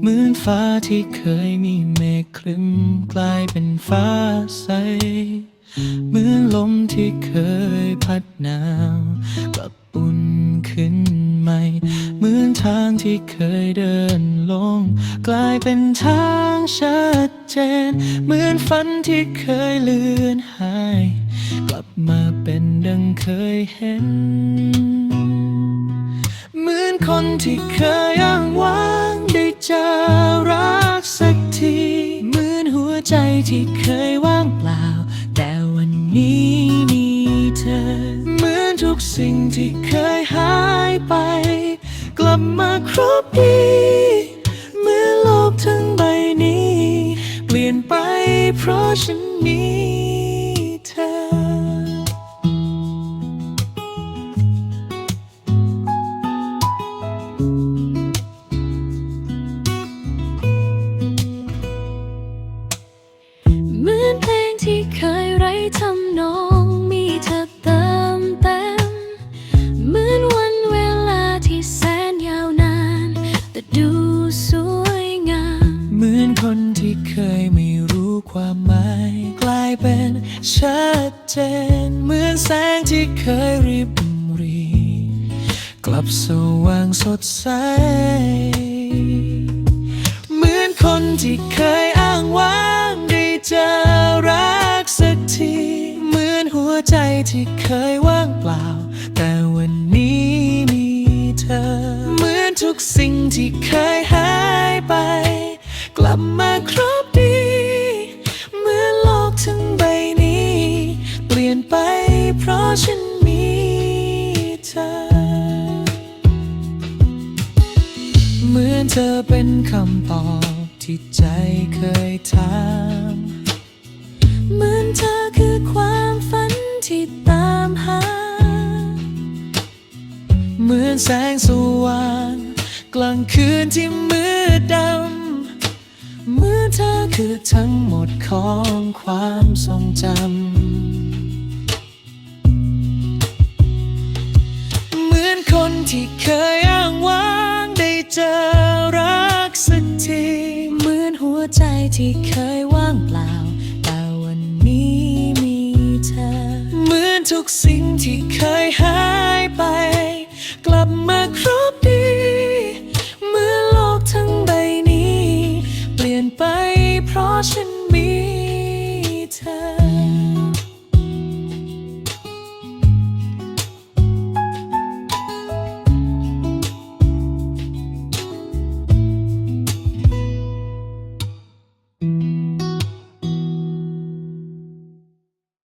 เหมือนฟ้าที่เคยมีเมฆครึ้มกลายเป็นฟ้าใส เหมือนลมที่เคยพัดหนาวกลับอุ่นขึ้นใหม่ เหมือนทางที่เคยเดินลง กลายเป็นทางชัดเจน เหมือนฝันที่เคยเลือนหาย กลับมาเป็นดังเคยเห็น เหมือนคนที่เคยอ้างว้าง จอรักสักทีเหมือนหัวใจที่เคยว่างเปล่า แต่วันนี้มีเธอ เหมือนทุกสิ่งที่เคยหายไป กลับมาครบดีเมื่อโลกทั้งใบนี้ เปลี่ยนไปเพราะฉันมี ยไม่รู้ความหมาย กลายเป็นชัดเจน เหมือนแสงที่เคยริบรี กลับสว่างสดใส เหมือนคนที่เคยอ้างว้างได้เจอรักสักที เหมือนหัวใจที่เคยว่างเปล่า แต่วันนี้มีเธอ เหมือนทุกสิ่งที่เคยหายไป กลับมาคร นไปเพราะฉันมีเธอ เหมือนเธอเป็นคำตอบที่ใจเคยถามเหมือนเธอคือความฝันที่ตามหา เหมือนแสงสว่างกลางคืนที่มืดดำเมื่อเธอคือทั้งหมดของความทรงจำ ที่เคยอ้างว้างได้เจอรักสักทีเหมือนหัวใจที่เคยว่างเปล่า แต่วันนี้มีเธอ เหมือนทุกสิ่งที่เคยหายไป กลับมาครบ